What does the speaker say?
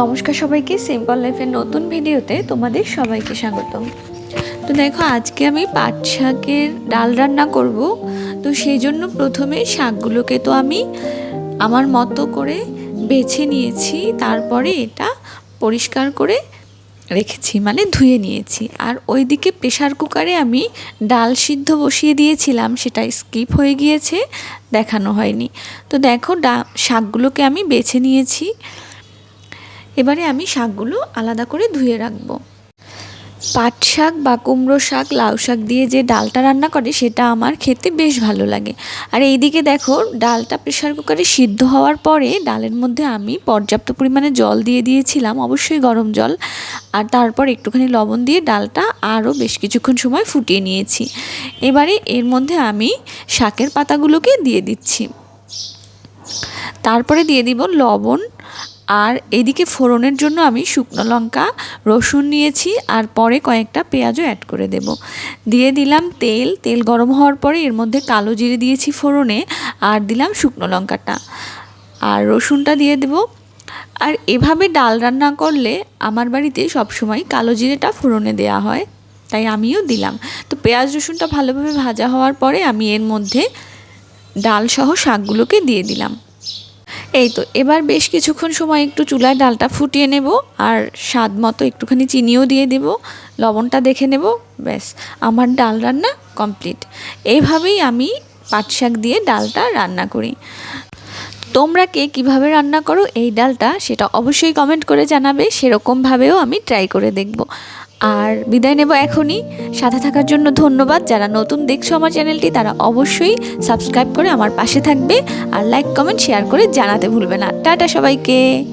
নমস্কার সবাইকে সিম্পল লাইফের নতুন ভিডিওতে তোমাদের সবাইকে স্বাগত তো দেখো, আজকে আমি পাট শাকের ডাল রান্না করব। তো সেই জন্য প্রথমে শাকগুলোকে তো আমি আমার মতো করে বেছে নিয়েছি, তারপরে এটা পরিষ্কার করে রেখেছি মানে ধুয়ে নিয়েছি। আর ওইদিকে প্রেশার কুকারে আমি ডাল সিদ্ধ বসিয়ে দিয়েছিলাম, সেটা স্কিপ হয়ে গিয়েছে, দেখানো হয়নি। তো দেখো, ডা শাকগুলোকে আমি বেছে নিয়েছি। এবারে আমি শাকগুলো আলাদা করে ধুয়ে রাখব। পাট শাক বা কুমড়ো শাক, লাউ শাক দিয়ে যে ডালটা রান্না করে, সেটা আমার খেতে বেশ ভালো লাগে। আর এইদিকে দেখো, ডালটা প্রেশার কুকারে সিদ্ধ হওয়ার পরে ডালের মধ্যে আমি পর্যাপ্ত পরিমাণে জল দিয়ে দিয়েছিলাম, অবশ্যই গরম জল। আর তারপর একটুখানি লবণ দিয়ে ডালটা আরও বেশ কিছুক্ষণ সময় ফুটিয়ে নিয়েছি। এবারে এর মধ্যে আমি শাকের পাতাগুলোকে দিয়ে দিচ্ছি। তারপরে দিয়ে দিব লবণ আর এদিকে ফোড়নের জন্য আমি শুকনো লঙ্কা, রসুন নিয়েছি আর পরে কয়েকটা পেঁয়াজও অ্যাড করে দেব। দিয়ে দিলাম তেল তেল গরম হওয়ার পরে এর মধ্যে কালো জিরে দিয়েছি ফোড়নে আর দিলাম শুকনো লঙ্কাটা। আর রসুনটা দিয়ে দেব। আর এভাবে ডাল রান্না করলে আমার বাড়িতে সবসময় কালো জিরেটা ফোড়নে দেওয়া হয়, তাই আমিও দিলাম। তো পেঁয়াজ, রসুনটা ভালোভাবে ভাজা হওয়ার পরে আমি এর মধ্যে ডাল সহ শাকগুলোকে দিয়ে দিলাম। এই তো, এবার বেশ কিছুক্ষণ সময় একটু চুলায় ডালটা ফুটিয়ে নেব আর স্বাদ মতো একটুখানি চিনিও দিয়ে দেব, লবণটা দেখে নেব, ব্যাস, আমার ডাল রান্না কমপ্লিট। এইভাবেই আমি পাট শাক দিয়ে ডালটা রান্না করি। তোমরা কে কীভাবে রান্না করো এই ডালটা সেটা অবশ্যই কমেন্ট করে জানাবে, সেরকমভাবেও আমি ট্রাই করে দেখব। আর বিদায় নেব এখনই। সাথে থাকার জন্য ধন্যবাদ। যারা নতুন দেখছ আমার চ্যানেলটি, তারা অবশ্যই সাবস্ক্রাইব করে আমার পাশে থাকবে। আর লাইক কমেন্ট শেয়ার করে জানাতে ভুলবে না। টাটা সবাইকে।